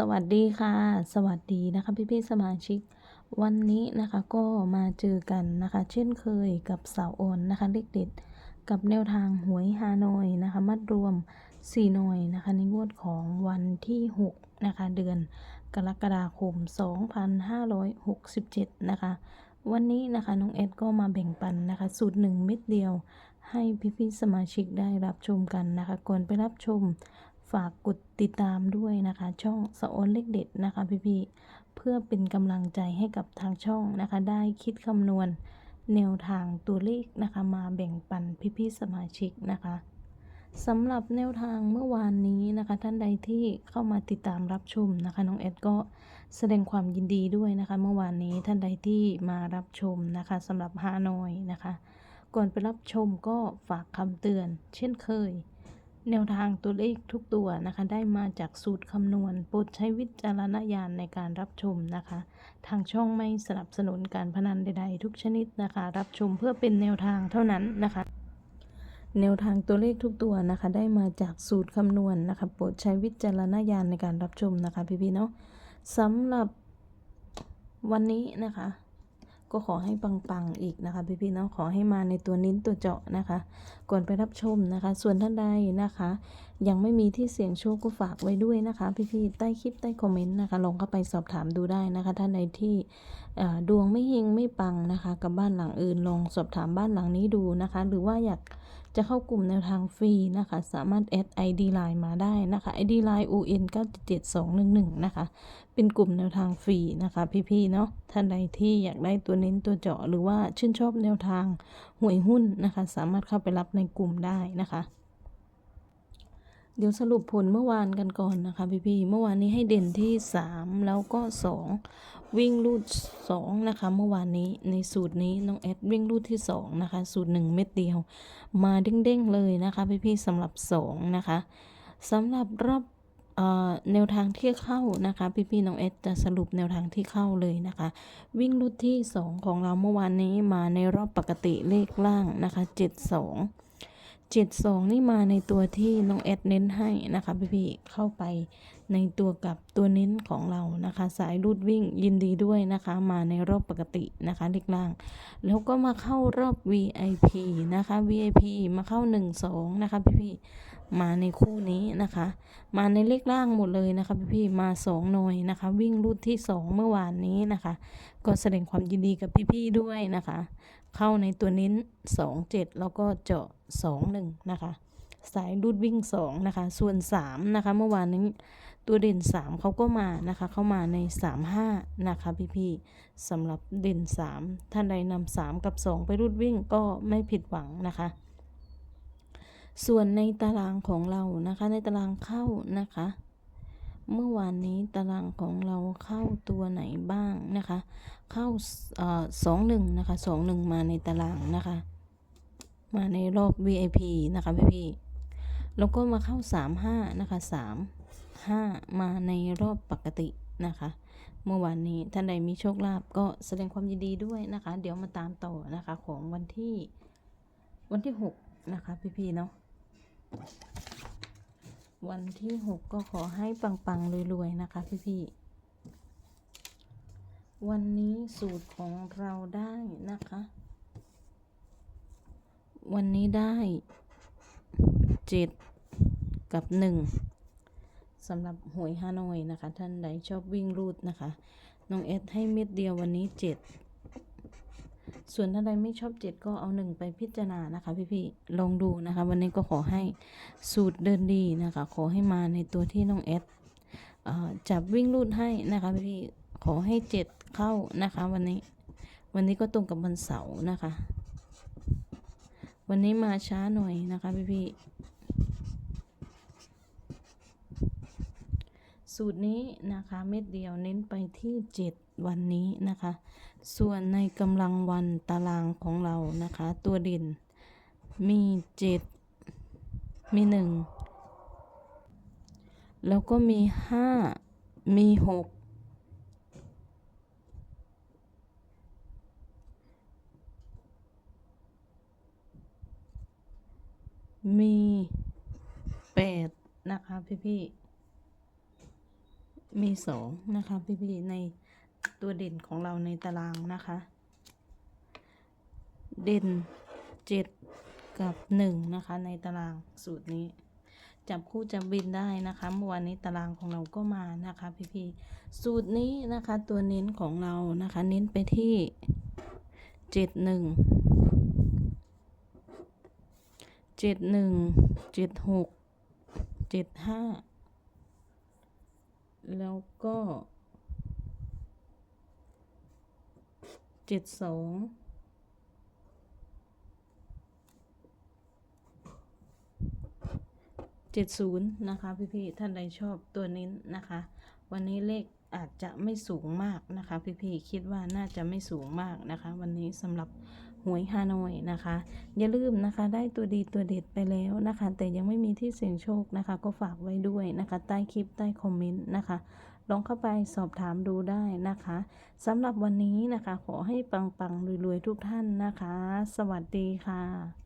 สวัสดีค่ะ สวัสดีนะคะพี่ๆสมาชิก วันนี้นะคะก็มาเจอกันนะคะ เช่นเคยกับสาวโอนนะคะเลขเด็ดกับแนวทางหวยฮานอยนะคะมัดรวม4หน่วยนะคะในงวดของวันที่6นะคะเดือนกรกฎาคม 2567 นะคะ วันนี้นะคะน้องเอ็ดก็มาแบ่งปันนะคะสูตร 1 เม็ดเดียวให้พี่ๆสมาชิกได้รับชมกันนะคะก่อนไปรับชม ฝากกดติดตามด้วยนะคะ ช่องสะออนเลขเด็ดนะคะพี่ๆเพื่อเป็นกำลังใจให้กับทางช่องนะคะ ได้คิดคำนวณแนวทางตัวเลขนะคะ มาแบ่งปันพี่ๆสมาชิกนะคะสำหรับแนวทางเมื่อวานนี้นะคะ ท่านใดที่เข้ามาติดตามรับชมนะคะน้องเอ็ดก็แสดงความยินดีด้วยนะคะ เมื่อวานนี้ท่านใดที่มารับชมนะคะสำหรับฮานอยนะคะ ก่อนไปรับชมก็ฝากคำเตือน เช่นเคย แนวทางตัวเลขทุกตัวนะคะ ได้มาจากสูตรคำนวณโปรดใช้วิจารณญาณในการรับชมนะคะ ทางช่องไม่สนับสนุนการพนันใด ๆ ทุกชนิดนะคะ รับชมเพื่อเป็นแนวทางเท่านั้นนะคะ แนวทางตัวเลขทุกตัวนะคะ ได้มาจากสูตรคำนวณนะคะ โปรดใช้วิจารณญาณในการรับชมนะคะพี่ๆเนาะสำหรับวันนี้นะคะ ก็ขอให้ปังๆอีกนะคะพี่ๆเนาะขอให้มาในตัวนิ้นตัวเจาะนะคะ ก่อนไปรับชมนะคะ ส่วนท่านใดนะคะ ยังไม่มีที่เสี่ยงโชคก็ฝากไว้ด้วยนะคะ พี่ๆใต้คลิปใต้คอมเมนต์นะคะลองเข้าไปสอบถามดูได้นะคะ ท่านใดที่ดวงไม่เฮงไม่ปังนะคะ กับบ้านหลังอื่นลองสอบถามบ้านหลังนี้ดูนะคะ หรือว่าอยาก จะเข้ากลุ่มแนวทางฟรีนะคะ สามารถแอด ID Line มาได้นะคะ ID Line UN 977211นะคะ เป็นกลุ่มแนวทางฟรีนะคะ พี่ๆเนาะ ท่านใดที่อยากได้ตัวเน้นตัวเจาะหรือว่าชื่นชอบแนวทางหวยหุ้นนะคะ สามารถเข้าไปรับในกลุ่มได้นะคะ เดี๋ยวสรุปผลเมื่อวานกันก่อนนะคะพี่ๆเมื่อวานนี้ให้เด่นที่ 3 แล้วก็ 2 วิ่งรูด2นะคะ เมื่อวานนี้ในสูตรนี้น้องแอดวิ่งรูดที่ 2 นะคะ สูตร 1 เม็ดเดียว มาเด้งๆเลยนะคะพี่ๆสำหรับ 2 นะคะสำหรับรอบเอ่อแนวทางที่เข้านะคะพี่ๆน้องเอสจะสรุปแนวทางที่เข้าเลยนะคะ วิ่งรูดที่ 2 ของเราเมื่อวานนี้มาในรอบปกติเลขล่างนะคะ 72 72นี่มาในตัวที่น้องแอดเน้นให้นะคะพี่ๆเข้าไปในตัวกับตัวเน้นของเรานะคะ สายรูดวิ่งยินดีด้วยนะคะ มาในรอบปกตินะคะเลขล่าง แล้วก็มาเข้ารอบ VIP นะคะ VIP มาเข้า 1 2 นะคะพี่ๆมาในคู่นี้นะคะ มาในเลขล่างหมดเลยนะคะพี่ๆมา2หน่วยนะคะ วิ่งรูดที่ 2 เมื่อวานนี้นะคะ ก็แสดงความยินดีกับพี่ๆด้วยนะคะ เข้าในตัวเน้น 2 7 แล้วก็เจาะ 2 1 นะคะ สายรูดวิ่ง 2 นะคะ ส่วน 3 นะคะ เมื่อวานนี้ตัวเด่น 3 เขาก็มานะคะ เข้ามาใน 3 5 นะคะ พี่ๆสำหรับเด่น 3 ท่านใดนำ3 กับ 2 ไปรูดวิ่งก็ไม่ผิดหวังนะคะส่วนในตารางของเรานะคะในตารางเข้านะคะ เมื่อวานนี้ตารางของเราเข้าตัวไหนบ้างนะคะ เข้าสองหนึ่งนะคะสองหนึ่งมาในตารางนะคะ มาในรอบ VIP นะคะพี่พี่แล้วก็มาเข้าสามห้านะคะสามห้ามาในรอบปกตินะคะ เมื่อวานนี้ท่านใดมีโชคลาภก็แสดงความยินดีด้วยนะคะ เดี๋ยวมาตามต่อนะคะของวันที่วันที่หกนะคะพี่พี่เนาะ วันที่หกก็ขอให้ปังๆรวยๆนะคะพี่ๆวันนี้สูตรของเราได้นะคะ วันนี้ได้เจ็ดกับหนึ่งสำหรับหวยฮานอยนะคะ ท่านใดชอบวิ่งรูดนะคะ น้องเอสให้เม็ดเดียววันนี้เจ็ด ส่วนท่านใดไม่ชอบเจ็ดก็เอาหนึ่งไปพิจารณานะคะ พี่ๆลองดูนะคะ วันนี้ก็ขอให้สูตรเดินดีนะคะ ขอให้มาในตัวที่น้องเอสจับวิ่งรูดให้นะคะพี่ๆขอให้เจ็ดเข้านะคะ วันนี้ วันนี้ก็ตรงกับวันเสาร์นะคะ วันนี้มาช้าหน่อยนะคะพี่ๆสูตรนี้นะคะเม็ดเดียวเน้นไปที่ 7 วันนี้นะคะ ส่วนในกำลังวันตารางของเรานะคะ ตัวเด่นมี7มี1แล้วก็มี5มี6มี8นะคะพี่ๆมีสองนะคะพี่พี่ใน ตัวเด่นของเราในตารางนะคะ เด่นเจ็ดกับหนึ่งนะคะ ในตารางสูตรนี้ จับคู่จับบินได้นะคะเมื่อวานนี้ตารางของเราก็มานะคะพี่พี่ๆสูตรนี้นะคะ ตัวเน้นของเรานะคะ เน้นไปที่เจ็ดหนึ่งเจ็ดหนึ่งเจ็ดหกเจ็ดห้าแล้วก็ เจ็ดสองเจ็ดศูนย์นะคะพี่ๆท่านใดชอบตัวนี้นะคะ วันนี้เลขอาจจะไม่สูงมากนะคะ พี่ๆคิดว่าน่าจะไม่สูงมากนะคะ วันนี้สำหรับ หวยฮานอยนะคะ อย่าลืมนะคะได้ตัวดีตัวเด็ดไปแล้วนะคะ แต่ยังไม่มีที่เสี่ยงโชคนะคะ ก็ฝากไว้ด้วยนะคะ ใต้คลิปใต้คอมเมนต์นะคะลองเข้าไปสอบถามดูได้นะคะสำหรับวันนี้นะคะ ขอให้ปังๆรวยๆทุกท่านนะคะ สวัสดีค่ะ